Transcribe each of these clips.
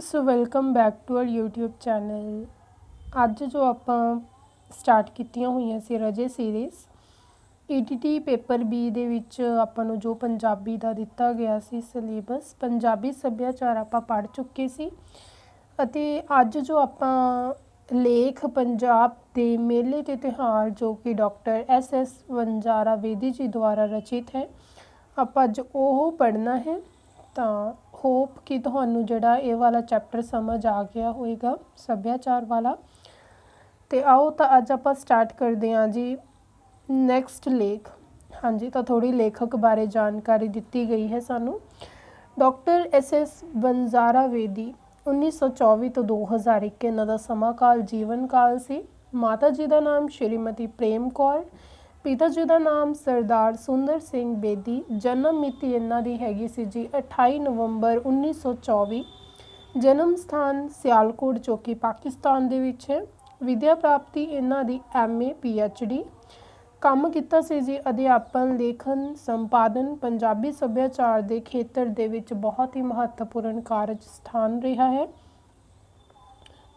So welcome back to our YouTube channel ਅੱਜ ਜੋ ਆਪਾਂ ਸਟਾਰਟ ਕੀਤੀਆਂ ਹੋਈਆਂ ਸੀ ਰਜੇ ਸੀਰੀਜ਼ ETT ਪੇਪਰ B ਦੇ ਵਿੱਚ ਆਪਾਂ ਨੂੰ ਜੋ ਪੰਜਾਬੀ ਦਾ ਦਿੱਤਾ ਗਿਆ ਸੀ ਸਿਲੇਬਸ ਪੰਜਾਬੀ ਸੱਭਿਆਚਾਰ ਆਪਾਂ ਪੜ੍ਹ ਚੁੱਕੇ ਸੀ ਅਤੇ ਅੱਜ ਜੋ ਆਪਾਂ ਲੇਖ ਪੰਜਾਬ ਦੇ ਮੇਲੇ ਤੇ ਤਿਉਹਾਰ ਜੋ ਕਿ doctor S S Vanjara Vedi ji ਦੁਆਰਾ ਰਚਿਤ ਹੈ, ਆਪਾਂ ਅੱਜ ਉਹ ਪੜ੍ਹਨਾ ਹੈ ਤਾਂ ਹੋਪ ਕਿ ਤੁਹਾਨੂੰ ਜਿਹੜਾ ਇਹ ਵਾਲਾ ਚੈਪਟਰ ਸਮਝ ਆ ਗਿਆ ਹੋਵੇਗਾ ਸੱਭਿਆਚਾਰ ਵਾਲਾ। ਤੇ ਆਓ ਤਾਂ ਅੱਜ ਆਪਾਂ ਸਟਾਰਟ ਕਰਦੇ ਹਾਂ ਜੀ, ਨੈਕਸਟ ਲੇਖ। ਹਾਂਜੀ, ਤਾਂ ਥੋੜੀ ਲੇਖਕ ਬਾਰੇ ਜਾਣਕਾਰੀ ਦਿੱਤੀ ਗਈ ਹੈ ਸਾਨੂੰ। Doctor S S Banjara Vedi 1924 ਤੋਂ 2001 ਇਹਨਾਂ ਦਾ ਸਮਾਂ ਕਾਲ ਜੀਵਨ ਕਾਲ ਸੀ। ਮਾਤਾ ਜੀ ਦਾ ਨਾਮ ਸ਼੍ਰੀਮਤੀ ਪ੍ਰੇਮ ਕੌਰ ਪਿਤਾ ਜੀ ਦਾ ਨਾਮ ਸਰਦਾਰ ਸੁੰਦਰ ਸਿੰਘ ਬੇਦੀ, ਜਨਮ ਮਿਤੀ ਇਹਨਾਂ ਦੀ ਹੈਗੀ ਸੀ ਜੀ 28 ਨਵੰਬਰ 1924 ਜਨਮ ਸਥਾਨ ਸਿਆਲਕੋਟ, ਜੋ ਕਿ ਪਾਕਿਸਤਾਨ ਦੇ ਵਿੱਚ ਹੈ। ਵਿਦਿਆ ਪ੍ਰਾਪਤੀ ਇਹਨਾਂ ਦੀ ਐਮਏ ਪੀਐਚਡੀ ਕੰਮ ਕੀਤਾ ਸੀ ਜੀ ਅਧਿਆਪਨ, ਲੇਖਨ, ਸੰਪਾਦਨ, ਪੰਜਾਬੀ ਸੱਭਿਆਚਾਰ ਦੇ ਖੇਤਰ ਦੇ ਵਿੱਚ ਬਹੁਤ ਹੀ ਮਹੱਤਵਪੂਰਨ ਕਾਰਜ ਸਥਾਨ ਰਿਹਾ ਹੈ।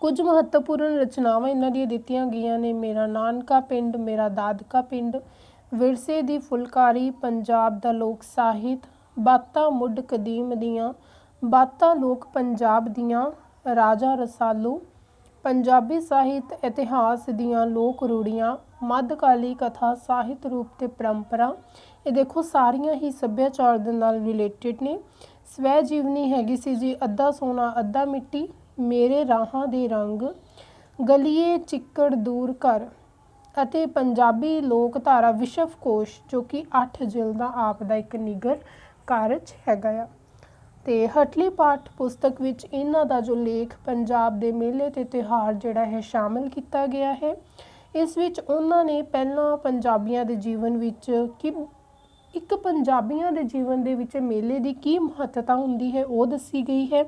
ਕੁਝ ਮਹੱਤਵਪੂਰਨ ਰਚਨਾਵਾਂ ਇਹਨਾਂ ਦੀਆਂ ਦਿੱਤੀਆਂ ਗਈਆਂ ਨੇ। ਮੇਰਾ ਨਾਨਕਾ ਪਿੰਡ, ਮੇਰਾ ਦਾਦਕਾ ਪਿੰਡ, ਵਿਰਸੇ ਦੀ ਫੁਲਕਾਰੀ, ਪੰਜਾਬ ਦਾ ਲੋਕ ਸਾਹਿਤ, ਬਾਤਾਂ ਮੁੱਢ ਕਦੀਮ ਦੀਆਂ, ਬਾਤਾਂ ਲੋਕ ਪੰਜਾਬ ਦੀਆਂ, ਰਾਜਾ ਰਸਾਲੂ, ਪੰਜਾਬੀ ਸਾਹਿਤ ਇਤਿਹਾਸ ਦੀਆਂ ਲੋਕ ਰੂੜੀਆਂ ਮੱਧਕਾਲੀ ਕਥਾ, ਸਾਹਿਤ ਰੂਪ ਤੇ ਪਰੰਪਰਾ, ਇਹ ਦੇਖੋ ਸਾਰੀਆਂ ਹੀ ਸੱਭਿਆਚਾਰ ਦੇ ਨਾਲ ਰਿਲੇਟਡ ਨੇ। ਸਵੈ ਜੀਵਨੀ ਹੈਗੀ ਸੀ ਜੀ, ਅੱਧਾ ਸੋਨਾ, ਅੱਧਾ ਮਿੱਟੀ ਮੇਰੇ ਰਾਹਾਂ ਦੇ ਰੰਗ ਗਲੀਏ ਚਿੱਕੜ ਦੂਰ ਕਰ ਅਤੇ ਪੰਜਾਬੀ ਲੋਕ ਧਾਰਾ ਵਿਸ਼ਵ ਕੋਸ਼ ਜੋ ਕਿ 8 ਜਿਲਦਾਂ ਆਪ ਦਾ ਇੱਕ ਨਿਗਰ ਕਾਰਜ ਹੈਗਾ ਆ। ਤੇ ਹਟਲੀ ਪਾਠ ਪੁਸਤਕ ਵਿੱਚ ਇਹਨਾਂ ਦਾ ਜੋ ਲੇਖ ਪੰਜਾਬ ਦੇ ਮੇਲੇ ਤੇ ਤਿਉਹਾਰ ਜਿਹੜਾ ਹੈ ਸ਼ਾਮਿਲ ਕੀਤਾ ਗਿਆ ਹੈ, ਇਸ ਵਿੱਚ ਉਹਨਾਂ ਨੇ ਪਹਿਲਾਂ ਪੰਜਾਬੀਆਂ ਦੇ ਜੀਵਨ ਵਿੱਚ ਕਿ ਇੱਕ ਪੰਜਾਬੀਆਂ ਦੇ ਜੀਵਨ ਦੇ ਵਿੱਚ ਮੇਲੇ ਦੀ ਕੀ ਮਹੱਤਤਾ ਹੁੰਦੀ ਹੈ ਉਹ ਦੱਸੀ ਗਈ ਹੈ।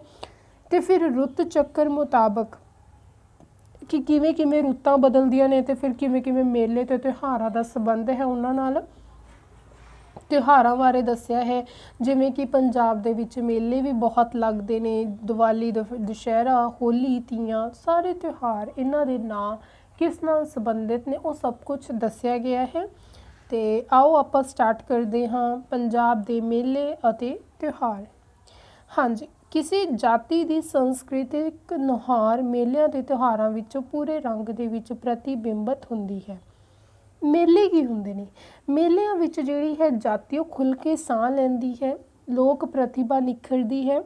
ਤੇ ਫਿਰ ਰੁੱਤ ਚੱਕਰ ਮੁਤਾਬਕ ਕਿ ਕਿਵੇਂ ਕਿਵੇਂ ਰੁੱਤਾਂ ਬਦਲਦੀਆਂ ਨੇ ਤੇ ਫਿਰ ਕਿਵੇਂ ਕਿਵੇਂ ਮੇਲੇ ਤੇ ਤਿਉਹਾਰਾਂ ਦਾ ਸੰਬੰਧ ਹੈ ਉਹਨਾਂ ਨਾਲ। ਤਿਉਹਾਰਾਂ ਬਾਰੇ ਦੱਸਿਆ ਹੈ, ਜਿਵੇਂ ਕਿ ਪੰਜਾਬ ਦੇ ਵਿੱਚ ਮੇਲੇ ਵੀ ਬਹੁਤ ਲੱਗਦੇ ਨੇ, ਦੀਵਾਲੀ ਦੁਸ਼ਹਿਰਾ, ਹੋਲੀ, ਤੀਆਂ, ਸਾਰੇ ਤਿਉਹਾਰ ਇਹਨਾਂ ਦੇ ਨਾਂ ਕਿਸ ਨਾਲ ਸੰਬੰਧਿਤ ਨੇ ਉਹ ਸਭ ਕੁਝ ਦੱਸਿਆ ਗਿਆ ਹੈ। ਤੇ ਆਓ ਆਪਾਂ ਸਟਾਰਟ ਕਰਦੇ ਹਾਂ ਪੰਜਾਬ ਦੇ ਮੇਲੇ ਅਤੇ ਤਿਉਹਾਰ। ਹਾਂਜੀ ਕਿਸੇ ਜਾਤੀ ਦੀ ਸੰਸਕ੍ਰਿਤਿਕ ਨੁਹਾਰ ਮੇਲਿਆਂ ਦੇ ਤਿਉਹਾਰਾਂ ਵਿੱਚੋਂ ਪੂਰੇ ਰੰਗ ਦੇ ਵਿੱਚ ਪ੍ਰਤੀਬਿੰਬਤ ਹੁੰਦੀ ਹੈ। ਮੇਲੇ ਕੀ ਹੁੰਦੇ ਨੇ। ਮੇਲਿਆਂ ਵਿੱਚ ਜਿਹੜੀ ਹੈ ਜਾਤੀ, ਉਹ ਖੁੱਲ ਕੇ ਸਾਹ ਲੈਂਦੀ ਹੈ, ਲੋਕ ਪ੍ਰਤਿਭਾ ਨਿਖਰਦੀ ਹੈ,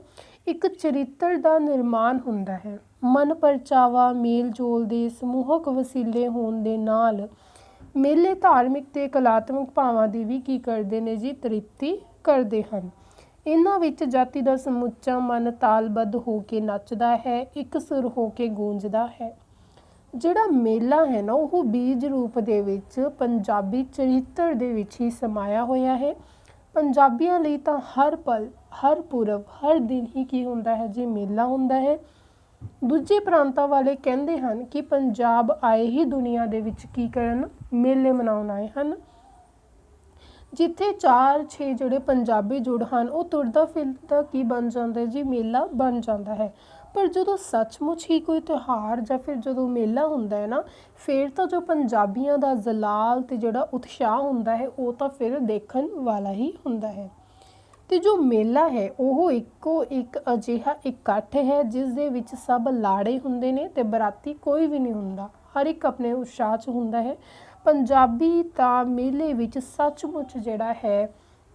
ਇੱਕ ਚਰਿੱਤਰ ਦਾ ਨਿਰਮਾਣ ਹੁੰਦਾ ਹੈ। ਮਨ ਪਰਚਾਵਾ, ਮੇਲ ਜੋਲ ਦੇ ਸਮੂਹਕ ਵਸੀਲੇ ਹੋਣ ਦੇ ਨਾਲ ਮੇਲੇ ਧਾਰਮਿਕ ਤੇ ਕਲਾਤਮਕ ਭਾਵਾਂ ਦੀ ਵੀ ਕੀ ਕਰਦੇ ਨੇ ਜੀ? ਤ੍ਰਿਪਤੀ ਕਰਦੇ ਹਨ। ਇਹਨਾਂ ਵਿੱਚ ਜਾਤੀ ਦਾ ਸਮੁੱਚਾ ਮਨ ਤਾਲਬੱਧ ਹੋ ਕੇ ਨੱਚਦਾ ਹੈ, ਇੱਕ ਸੁਰ ਹੋ ਕੇ ਗੂੰਜਦਾ ਹੈ। ਜਿਹੜਾ ਮੇਲਾ ਹੈ ਨਾ, ਉਹ ਬੀਜ ਰੂਪ ਦੇ ਵਿੱਚ ਪੰਜਾਬੀ ਚਰਿੱਤਰ ਦੇ ਵਿੱਚ ਹੀ ਸਮਾਇਆ ਹੋਇਆ ਹੈ। ਪੰਜਾਬੀਆਂ ਲਈ ਤਾਂ ਹਰ ਪਲ, ਹਰ ਪੁਰਬ, ਹਰ ਦਿਨ ਹੀ ਕੀ ਹੁੰਦਾ ਹੈ ਜੀ ਮੇਲਾ ਹੁੰਦਾ ਹੈ। ਦੂਜੇ ਪ੍ਰਾਂਤਾਂ ਵਾਲੇ ਕਹਿੰਦੇ ਹਨ ਕਿ ਪੰਜਾਬ ਆਏ ਹੀ ਦੁਨੀਆ ਦੇ ਵਿੱਚ ਕੀ ਕਰਨ? ਮੇਲੇ ਮਨਾਉਣ ਆਏ ਹਨ। ਜਿੱਥੇ 4-6 ਜਿਹੜੇ ਪੰਜਾਬੀ ਜੁੜ ਹਨ, ਉਹ ਤੁਰਦਾ ਫਿਰਦਾ ਕੀ ਬਣ ਜਾਂਦਾ ਜੀ ਮੇਲਾ ਬਣ ਜਾਂਦਾ ਹੈ। ਪਰ ਜਦੋਂ ਸੱਚਮੁੱਚ ਹੀ ਕੋਈ ਤਿਉਹਾਰ ਜਾਂ ਫਿਰ ਜਦੋਂ ਮੇਲਾ ਹੁੰਦਾ ਹੈ ਨਾ, ਫਿਰ ਤਾਂ ਜੋ ਪੰਜਾਬੀਆਂ ਦਾ ਜ਼ਲਾਲ ਤੇ ਜਿਹੜਾ ਉਤਸ਼ਾਹ ਹੁੰਦਾ ਹੈ, ਉਹ ਤਾਂ ਫਿਰ ਦੇਖਣ ਵਾਲਾ ਹੀ ਹੁੰਦਾ ਹੈ। ਤੇ ਜੋ ਮੇਲਾ ਹੈ, ਉਹ ਇੱਕੋ ਇੱਕ ਅਜਿਹਾ ਇਕੱਠ ਹੈ, ਜਿਸ ਦੇ ਵਿੱਚ ਸਭ ਲਾੜੇ ਹੁੰਦੇ ਨੇ ਤੇ ਬਰਾਤੀ ਕੋਈ ਵੀ ਨਹੀਂ ਹੁੰਦਾ। ਹਰ ਇੱਕ ਆਪਣੇ ਉਤਸ਼ਾਹ 'ਚ ਹੁੰਦਾ ਹੈ। ਪੰਜਾਬੀ ਤਾਂ ਮੇਲੇ ਵਿੱਚ ਸੱਚਮੁੱਚ ਜਿਹੜਾ ਹੈ,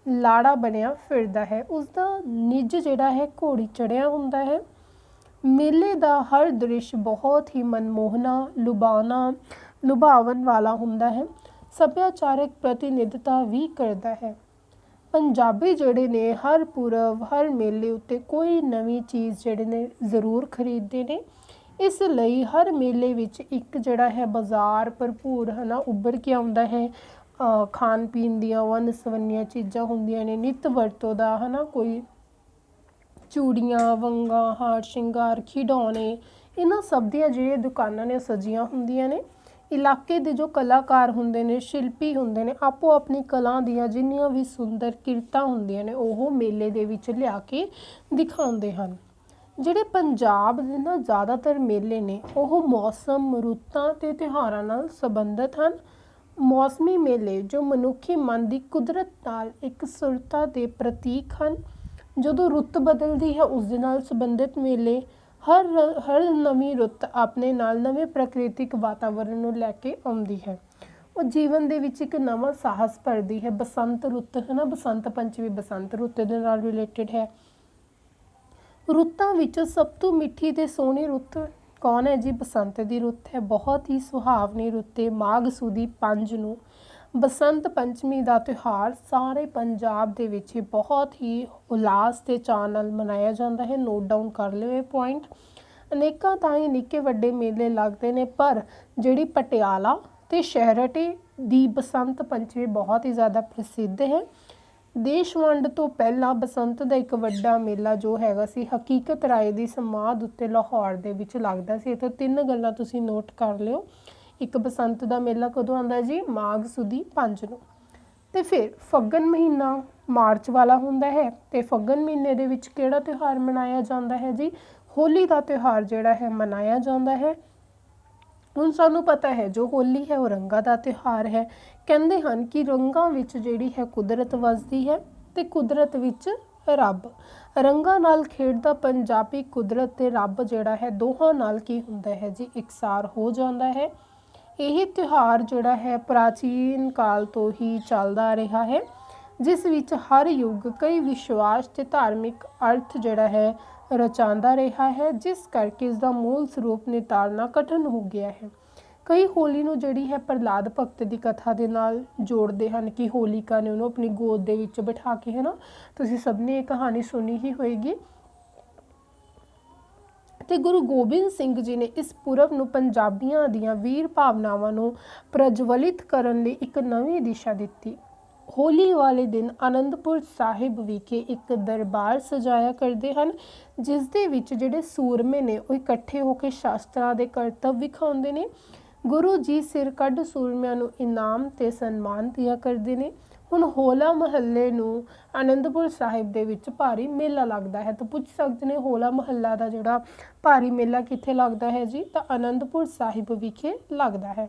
ਲਾੜਾ ਬਣਿਆ ਫਿਰਦਾ ਹੈ। ਉਸ ਦਾ ਨਿੱਜ ਜਿਹੜਾ ਹੈ, ਘੋੜੀ ਚੜਿਆ ਹੁੰਦਾ ਹੈ। ਮੇਲੇ ਦਾ ਹਰ ਦ੍ਰਿਸ਼ ਬਹੁਤ ਹੀ ਮਨਮੋਹਨਾ ਲੁਭਾਵਨਾ ਲੁਭਾਵਨ ਵਾਲਾ ਹੁੰਦਾ ਹੈ। ਸੱਭਿਆਚਾਰਕ ਪ੍ਰਤੀਨਿਧਤਾ ਵੀ ਕਰਦਾ ਹੈ। ਪੰਜਾਬੀ ਜਿਹੜੇ ਨੇ, ਹਰ ਪੁਰਬ, ਹਰ ਮੇਲੇ ਉੱਤੇ ਕੋਈ ਨਵੀਂ ਚੀਜ਼ ਜਿਹੜੇ ਨੇ ਜ਼ਰੂਰ ਖਰੀਦਦੇ ਨੇ। ਇਸ ਲਈ ਹਰ ਮੇਲੇ ਵਿੱਚ ਇੱਕ ਜਿਹੜਾ ਹੈ ਬਾਜ਼ਾਰ ਭਰਪੂਰ ਹੈ ਨਾ ਉੱਭਰ ਕੇ ਆਉਂਦਾ ਹੈ। ਖਾਣ ਪੀਣ ਦੀਆਂ ਵੰਨ ਸਵੰਨੀਆਂ ਚੀਜ਼ਾਂ ਹੁੰਦੀਆਂ ਨੇ, ਨਿਤ ਵਰਤੋਂ ਦਾ ਹੈ ਨਾ ਕੋਈ ਚੂੜੀਆਂ, ਵੰਗਾਂ, ਹਾਰ, ਸ਼ਿੰਗਾਰ, ਖਿਡੌਣੇ, ਇਹਨਾਂ ਸਭ ਦੀਆਂ ਜਿਹੜੀਆਂ ਦੁਕਾਨਾਂ ਨੇ ਸਜੀਆਂ ਹੁੰਦੀਆਂ ਨੇ। ਇਲਾਕੇ ਦੇ ਜੋ ਕਲਾਕਾਰ ਹੁੰਦੇ ਨੇ, ਸ਼ਿਲਪੀ ਹੁੰਦੇ ਨੇ, ਆਪੋ ਆਪਣੀ ਕਲਾ ਦੀਆਂ ਜਿੰਨੀਆਂ ਵੀ ਸੁੰਦਰ ਕਿਰਤਾਂ ਹੁੰਦੀਆਂ ਨੇ ਉਹ ਮੇਲੇ ਦੇ ਵਿੱਚ ਲਿਆ ਕੇ ਦਿਖਾਉਂਦੇ ਹਨ। ਜਿਹੜੇ ਪੰਜਾਬ ਦੇ ਨਾ ਜ਼ਿਆਦਾਤਰ ਮੇਲੇ ਨੇ, ਉਹ ਮੌਸਮ, ਰੁੱਤਾਂ ਤੇ ਤਿਉਹਾਰਾਂ ਨਾਲ ਸੰਬੰਧਿਤ ਹਨ। ਮੌਸਮੀ ਮੇਲੇ ਜੋ ਮਨੁੱਖੀ ਮਨ ਦੀ ਕੁਦਰਤ ਨਾਲ ਇੱਕ ਸੁਰਤਾ ਦੇ ਪ੍ਰਤੀਕ ਹਨ। ਜਦੋਂ ਰੁੱਤ ਬਦਲਦੀ ਹੈ, ਉਸ ਦੇ ਨਾਲ ਸੰਬੰਧਿਤ ਮੇਲੇ ਹਰ ਰ- ਹਰ ਨਵੀਂ ਰੁੱਤ ਆਪਣੇ ਨਾਲ ਨਵੇਂ ਪ੍ਰਕਿਰਤਿਕ ਵਾਤਾਵਰਣ ਨੂੰ ਲੈ ਕੇ ਆਉਂਦੀ ਹੈ। ਉਹ ਜੀਵਨ ਦੇ ਵਿੱਚ ਇੱਕ ਨਵਾਂ ਸਾਹਸ ਭਰਦੀ ਹੈ। ਬਸੰਤ ਰੁੱਤ ਹੈ ਨਾ, ਬਸੰਤ ਪੰਚਮੀ ਬਸੰਤ ਰੁੱਤ ਦੇ ਨਾਲ ਰਿਲੇਟਡ ਹੈ। ਰੁੱਤਾਂ ਵਿੱਚੋਂ ਸਭ ਤੋਂ ਮਿੱਠੀ ਤੇ ਸੋਹਣੀ ਰੁੱਤ ਕੌਣ ਹੈ ਜੀ? ਬਸੰਤ ਦੀ ਰੁੱਤ ਹੈ। ਬਹੁਤ ਹੀ ਸੁਹਾਵਣੀ ਰੁੱਤ ਹੈ। ਮਾਘ ਸੁਦੀ ਪੰਜ ਨੂੰ ਬਸੰਤ ਪੰਚਮੀ ਦਾ ਤਿਉਹਾਰ ਸਾਰੇ ਪੰਜਾਬ ਦੇ ਵਿੱਚ ਬਹੁਤ ਹੀ ਉਲਾਸ ਤੇ ਚਾਅ ਨਾਲ ਮਨਾਇਆ ਜਾਂਦਾ ਹੈ। ਨੋਟ ਡਾਊਨ ਕਰ ਲਿਓ ਇਹ ਪੁਆਇੰਟ ਅਨੇਕਾਂ ਤਾਂ ਹੀ ਨਿੱਕੇ ਵੱਡੇ ਮੇਲੇ ਲੱਗਦੇ ਨੇ, ਪਰ ਜਿਹੜੀ ਪਟਿਆਲਾ ਤੇ ਸ਼ਹਿਰਟੇ ਦੀ ਬਸੰਤ ਪੰਚਮੀ ਬਹੁਤ ਹੀ ਜ਼ਿਆਦਾ ਪ੍ਰਸਿੱਧ ਹੈ। ਦੇਸ਼ ਵੰਡ ਤੋਂ ਪਹਿਲਾਂ ਬਸੰਤ ਦਾ ਇੱਕ ਵੱਡਾ ਮੇਲਾ ਜੋ ਹੈਗਾ ਸੀ, ਹਕੀਕਤ ਰਾਏ ਦੀ ਸਮਾਧ ਉੱਤੇ ਲਾਹੌਰ ਦੇ ਵਿੱਚ ਲੱਗਦਾ ਸੀ। ਇੱਥੇ ਤਿੰਨ ਗੱਲਾਂ ਤੁਸੀਂ ਨੋਟ ਕਰ ਲਿਓ। ਇੱਕ ਬਸੰਤ ਦਾ ਮੇਲਾ ਕਦੋਂ ਆਉਂਦਾ ਜੀ? ਮਾਘ ਸੁਦੀ 5 ਨੂੰ। ਤੇ ਫਿਰ ਫੱਗਣ ਮਹੀਨਾ ਮਾਰਚ ਵਾਲਾ ਹੁੰਦਾ ਹੈ। ਤੇ ਫੱਗਣ ਮਹੀਨੇ ਦੇ ਵਿੱਚ ਕਿਹੜਾ ਤਿਉਹਾਰ ਮਨਾਇਆ ਜਾਂਦਾ ਹੈ ਜੀ? ਹੋਲੀ ਦਾ ਤਿਉਹਾਰ ਜਿਹੜਾ ਹੈ, ਮਨਾਇਆ ਜਾਂਦਾ ਹੈ। ਹੁਣ ਸਾਨੂੰ ਪਤਾ ਹੈ ਜੋ ਹੋਲੀ ਹੈ ਉਹ ਰੰਗਾਂ ਦਾ ਤਿਉਹਾਰ ਹੈ। ਕਹਿੰਦੇ ਹਨ ਕਿ ਰੰਗਾਂ ਵਿੱਚ ਜਿਹੜੀ ਹੈ ਕੁਦਰਤ ਵਸਦੀ ਹੈ ਤੇ ਕੁਦਰਤ ਵਿੱਚ ਰੱਬ। ਰੰਗਾਂ ਨਾਲ ਖੇਡਦਾ ਪੰਜਾਬੀ ਕੁਦਰਤ ਤੇ ਰੱਬ ਜਿਹੜਾ ਹੈ ਦੋਹਾਂ ਨਾਲ ਕੀ ਹੁੰਦਾ ਹੈ ਜੀ? ਇਕਸਾਰ ਹੋ ਜਾਂਦਾ ਹੈ। ਇਹ ਤਿਉਹਾਰ ਜਿਹੜਾ ਹੈ ਪ੍ਰਾਚੀਨ ਕਾਲ ਤੋਂ ਹੀ ਚੱਲਦਾ ਰਿਹਾ ਹੈ, ਜਿਸ ਵਿੱਚ ਹਰ ਯੁੱਗ ਕਈ ਵਿਸ਼ਵਾਸ ਤੇ ਧਾਰਮਿਕ ਅਰਥ ਜਿਹੜਾ ਹੈ ਰਚਾਉਂਦਾ ਰਿਹਾ ਹੈ, ਜਿਸ ਕਰਕੇ ਇਸ ਦਾ ਮੂਲ ਸਰੂਪ ਨਿਤਾਰਨਾ ਕਠਿਨ ਹੋ ਗਿਆ ਹੈ। ਕਈ ਹੋਲੀ ਨੂੰ ਜਿਹੜੀ ਹੈ ਪ੍ਰਹਲਾਦ ਭਗਤ ਦੀ ਕਥਾ ਦੇ ਨਾਲ ਜੋੜਦੇ ਹਨ ਕਿ ਹੋਲਿਕਾ ਨੇ ਉਹਨੂੰ ਆਪਣੀ ਗੋਦ ਦੇ ਵਿੱਚ ਬਿਠਾ ਕੇ, ਹੈ ਨਾ? ਤੁਸੀਂ ਸਭ ਨੇ ਇਹ ਕਹਾਣੀ ਸੁਣੀ ਹੀ ਹੋਏਗੀ। ਤੇ ਗੁਰੂ ਗੋਬਿੰਦ ਸਿੰਘ ਜੀ ਨੇ ਇਸ ਪੁਰਬ ਨੂੰ ਪੰਜਾਬੀਆਂ ਦੀਆਂ ਵੀਰ ਭਾਵਨਾਵਾਂ ਨੂੰ ਪ੍ਰਜਵਲਿਤ ਕਰਨ ਲਈ ਇੱਕ ਨਵੀਂ ਦਿਸ਼ਾ ਦਿੱਤੀ। ਹੋਲੀ ਵਾਲੇ ਦਿਨ ਆਨੰਦਪੁਰ ਸਾਹਿਬ ਵਿਖੇ ਇੱਕ ਦਰਬਾਰ ਸਜਾਇਆ ਕਰਦੇ ਹਨ, ਜਿਸ ਦੇ ਵਿੱਚ ਜਿਹੜੇ ਸੂਰਮੇ ਨੇ ਉਹ ਇਕੱਠੇ ਹੋ ਕੇ ਸ਼ਾਸਤਰਾਂ ਦੇ ਕਰਤੱਵ ਵਿਖਾਉਂਦੇ ਨੇ। ਗੁਰੂ ਜੀ ਸਿਰ ਕੱਢ ਸੂਰਮਿਆਂ ਨੂੰ ਇਨਾਮ ਤੇ ਸਨਮਾਨ ਦਿਆ ਕਰਦੇ ਨੇ। ਹੁਣ ਹੋਲਾ ਮਹੱਲੇ ਨੂੰ ਆਨੰਦਪੁਰ ਸਾਹਿਬ ਦੇ ਵਿੱਚ ਭਾਰੀ ਮੇਲਾ ਲੱਗਦਾ ਹੈ। ਤਾਂ ਪੁੱਛ ਸਕਦੇ ਨੇ ਹੋਲਾ ਮਹੱਲਾ ਦਾ ਜਿਹੜਾ ਭਾਰੀ ਮੇਲਾ ਕਿੱਥੇ ਲੱਗਦਾ ਹੈ ਜੀ? ਤਾਂ ਆਨੰਦਪੁਰ ਸਾਹਿਬ ਵਿਖੇ ਲੱਗਦਾ ਹੈ।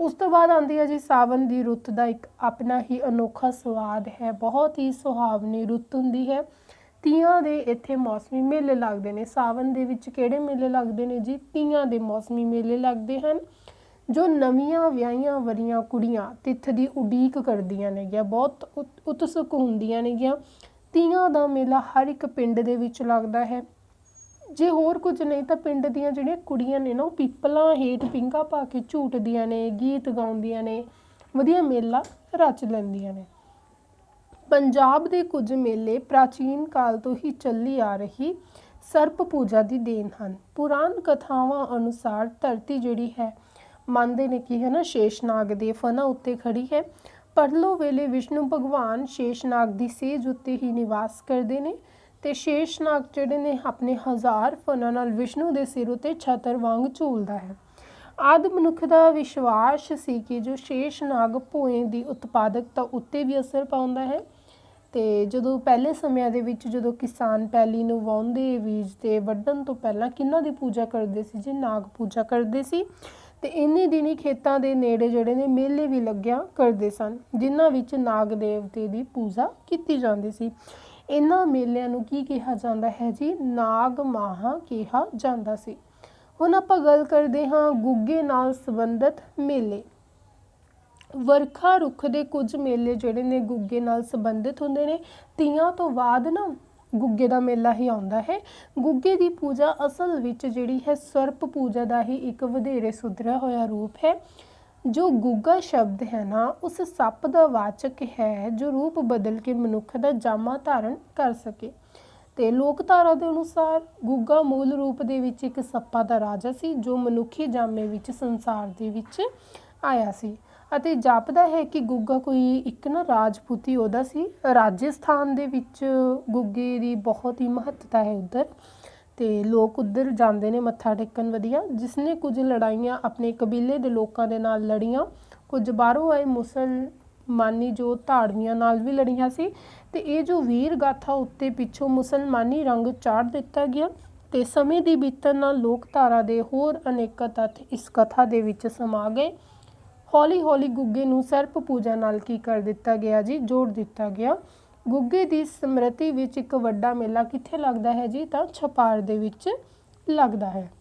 ਉਸ ਤੋਂ ਬਾਅਦ ਆਉਂਦੀ ਹੈ ਜੀ ਸਾਵਨ ਦੀ ਰੁੱਤ ਦਾ ਇੱਕ ਆਪਣਾ ਹੀ ਅਨੋਖਾ ਸਵਾਦ ਹੈ। ਬਹੁਤ ਹੀ ਸੁਹਾਵਣੀ ਰੁੱਤ ਹੁੰਦੀ ਹੈ। ਤੀਆਂ ਦੇ ਇੱਥੇ ਮੌਸਮੀ ਮੇਲੇ ਲੱਗਦੇ ਨੇ। ਸਾਵਨ ਦੇ ਵਿੱਚ ਕਿਹੜੇ ਮੇਲੇ ਲੱਗਦੇ ਨੇ ਜੀ? ਤੀਆਂ ਦੇ ਮੌਸਮੀ ਮੇਲੇ ਲੱਗਦੇ ਹਨ, ਜੋ ਨਵੀਆਂ ਵਿਆਹੀਆਂ ਵਰੀਆਂ ਕੁੜੀਆਂ ਤਿੱਥ ਦੀ ਉਡੀਕ ਕਰਦੀਆਂ ਨੇਗੀਆਂ, ਬਹੁਤ ਉਤ- ਉਤਸੁਕ ਹੁੰਦੀਆਂ ਨੇਗੀਆਂ। ਤੀਆਂ ਦਾ ਮੇਲਾ ਹਰ ਇੱਕ ਪਿੰਡ ਦੇ ਵਿੱਚ ਲੱਗਦਾ ਹੈ। ਜੇ ਹੋਰ ਕੁਝ ਨਹੀਂ ਤਾਂ ਪਿੰਡ ਦੀਆਂ ਜਿਹੜੀਆਂ ਕੁੜੀਆਂ ਨੇ ਨਾ, ਉਹ ਪਿੱਪਲਾਂ ਹੇਠ ਪਿੰਗਾ ਪਾ ਕੇ ਝੂਟਦੀਆਂ ਨੇ, ਗੀਤ ਗਾਉਂਦੀਆਂ ਨੇ, ਵਧੀਆ ਮੇਲਾ ਰਚ ਲੈਂਦੀਆਂ ਨੇ। ਪੰਜਾਬ ਦੇ ਕੁਝ ਮੇਲੇ ਪ੍ਰਾਚੀਨ ਕਾਲ ਤੋਂ ਹੀ ਚੱਲੀ ਆ ਰਹੀ ਸਰਪ ਪੂਜਾ ਦੀ ਦੇਣ ਹਨ। ਪੁਰਾਣ ਕਥਾਵਾਂ ਅਨੁਸਾਰ ਧਰਤੀ ਜਿਹੜੀ ਹੈ, ਮੰਨਦੇ ਨੇ ਕਿ ਹੈ ਨਾ, ਸ਼ੇਸ਼ਨਾਗ ਦੇ ਫਨਾ ਉੱਤੇ ਖੜੀ ਹੈ। ਪਰਲੋ ਵੇਲੇ ਵਿਸ਼ਨੂੰ ਭਗਵਾਨ ਸ਼ੇਸ਼ਨਾਗ ਦੀ ਸੇਜ ਉੱਤੇ ਹੀ ਨਿਵਾਸ ਕਰਦੇ ਨੇ। ਤੇ ਸ਼ੇਸ਼ਨਾਗ ਜਿਹੜੇ ਨੇ ਆਪਣੇ ਹਜ਼ਾਰ ਫਨਾਂ ਨਾਲ ਵਿਸ਼ਨੂੰ ਦੇ ਸਿਰ ਉਤੇ ਛਤਰ ਵਾਂਗ ਝੂਲਦਾ ਹੈ। ਆਦਿ ਮਨੁੱਖ ਦਾ ਵਿਸ਼ਵਾਸ ਸੀ ਕਿ ਜੋ ਸ਼ੇਸ਼ਨਾਗ ਭੋਏ ਦੀ ਉਤਪਾਦਕਤਾ ਉੱਤੇ ਵੀ ਅਸਰ ਪਾਉਂਦਾ ਹੈ ਤੇ ਜਦੋਂ ਪਹਿਲੇ ਸਮਿਆਂ ਦੇ ਵਿੱਚ ਜਦੋਂ ਕਿਸਾਨ ਪੈਲੀ ਨੂੰ ਵਾਹੁੰਦੇ ਬੀਜਦੇ ਵੱਢਣ ਤੋਂ ਪਹਿਲਾਂ ਕਿਹਨਾਂ ਦੀ ਪੂਜਾ ਕਰਦੇ ਸੀ? ਜੀ, ਨਾਗ ਪੂਜਾ ਕਰਦੇ ਸੀ ਤੇ ਇੰਨੇ ਦਿਨੀ ਖੇਤਾਂ ਦੇ ਨੇੜੇ ਜਿਹੜੇ ਨੇ ਮੇਲੇ ਵੀ ਲੱਗਿਆ ਕਰਦੇ ਸਨ, ਜਿਨ੍ਹਾਂ ਵਿੱਚ ਨਾਗ ਦੇਵਤੇ ਦੀ ਪੂਜਾ ਕੀਤੀ ਜਾਂਦੀ ਸੀ। ਇਹਨਾਂ ਮੇਲਿਆਂ ਨੂੰ ਕੀ ਕਿਹਾ ਜਾਂਦਾ ਹੈ ਜੀ? ਨਾਗ ਮਾਹਾ ਕਿਹਾ ਜਾਂਦਾ ਸੀ। ਹੁਣ ਆਪਾਂ ਗੱਲ ਕਰਦੇ ਹਾਂ ਗੁੱਗੇ ਨਾਲ ਸੰਬੰਧਿਤ ਮੇਲੇ। ਵਰਖਾ ਰੁੱਖ ਦੇ ਕੁਝ ਮੇਲੇ ਜਿਹੜੇ ਨੇ ਗੁੱਗੇ ਨਾਲ ਸੰਬੰਧਿਤ ਹੁੰਦੇ ਨੇ, ਤੀਆਂ ਤੋਂ ਬਾਅਦ ਨਾ ਗੁੱਗੇ ਦਾ ਮੇਲਾ ਹੀ ਆਉਂਦਾ ਹੈ। ਗੁੱਗੇ ਦੀ ਪੂਜਾ ਅਸਲ ਵਿੱਚ ਜਿਹੜੀ ਹੈ ਸਰਪ ਪੂਜਾ ਦਾ ਹੀ ਇੱਕ ਵਧੇਰੇ ਸੁਧਰਿਆ ਹੋਇਆ ਰੂਪ ਹੈ। ਜੋ ਗੁੱਗਾ ਸ਼ਬਦ ਹੈ ਨਾ, ਉਸ ਸੱਪ ਦਾ ਵਾਚਕ ਹੈ ਜੋ ਰੂਪ ਬਦਲ ਕੇ ਮਨੁੱਖ ਦਾ ਜਾਮਾ ਧਾਰਨ ਕਰ ਸਕੇ। ਤੇ ਲੋਕਧਾਰਾ ਦੇ ਅਨੁਸਾਰ ਗੁੱਗਾ ਮੂਲ ਰੂਪ ਦੇ ਵਿੱਚ ਇੱਕ ਸੱਪਾਂ ਦਾ ਰਾਜਾ ਸੀ, ਜੋ ਮਨੁੱਖੀ ਜਾਮੇ ਵਿੱਚ ਸੰਸਾਰ ਦੇ ਵਿੱਚ ਆਇਆ ਸੀ। ਅਤੇ ਜਾਪਦਾ ਹੈ ਕਿ ਗੁੱਗਾ ਕੋਈ ਇੱਕ ਨਾ ਰਾਜਪੂਤੀ ਉਹਦਾ ਸੀ। ਰਾਜਸਥਾਨ ਦੇ ਵਿੱਚ ਗੁੱਗੇ ਦੀ ਬਹੁਤ ਹੀ ਮਹੱਤਤਾ ਹੈ ਉੱਧਰ। ਤੇ ਲੋਕ ਉੱਧਰ ਜਾਂਦੇ ਨੇ ਮੱਥਾ ਟੇਕਣ ਵਧੀਆ। ਜਿਸਨੇ ਕੁਝ ਲੜਾਈਆਂ ਆਪਣੇ ਕਬੀਲੇ ਦੇ ਲੋਕਾਂ ਦੇ ਨਾਲ ਲੜੀਆਂ, ਕੁਝ ਬਾਹਰੋਂ ਆਏ ਮੁਸਲਮਾਨੀ ਜੋ ਧਾੜਵੀਆਂ ਨਾਲ ਵੀ ਲੜੀਆਂ ਸੀ ਤੇ ਇਹ ਜੋ ਵੀਰ ਗਾਥਾ ਉੱਤੇ ਪਿੱਛੋਂ ਮੁਸਲਮਾਨੀ ਰੰਗ ਚਾੜ ਦਿੱਤਾ ਗਿਆ ਤੇ ਸਮੇਂ ਦੀ ਬੀਤਣ ਨਾਲ ਲੋਕ ਧਾਰਾ ਦੇ ਹੋਰ ਅਨੇਕ ਤੱਥ ਇਸ ਕਥਾ ਦੇ ਵਿੱਚ ਸਮਾ ਗਏ। ਹੌਲੀ ਹੌਲੀ ਗੁੱਗੇ ਨੂੰ ਸਰਪ ਪੂਜਾ ਨਾਲ ਕੀ ਕਰ ਦਿੱਤਾ ਗਿਆ ਜੀ? ਜੋੜ ਦਿੱਤਾ ਗਿਆ। ਗੁੱਗੇ ਦੀ ਸਮ੍ਰਿਤੀ ਵਿੱਚ ਇੱਕ ਵੱਡਾ ਮੇਲਾ ਕਿੱਥੇ ਲੱਗਦਾ ਹੈ ਜੀ? ਤਾਂ ਛਪਾਰ ਦੇ ਵਿੱਚ ਲੱਗਦਾ ਹੈ।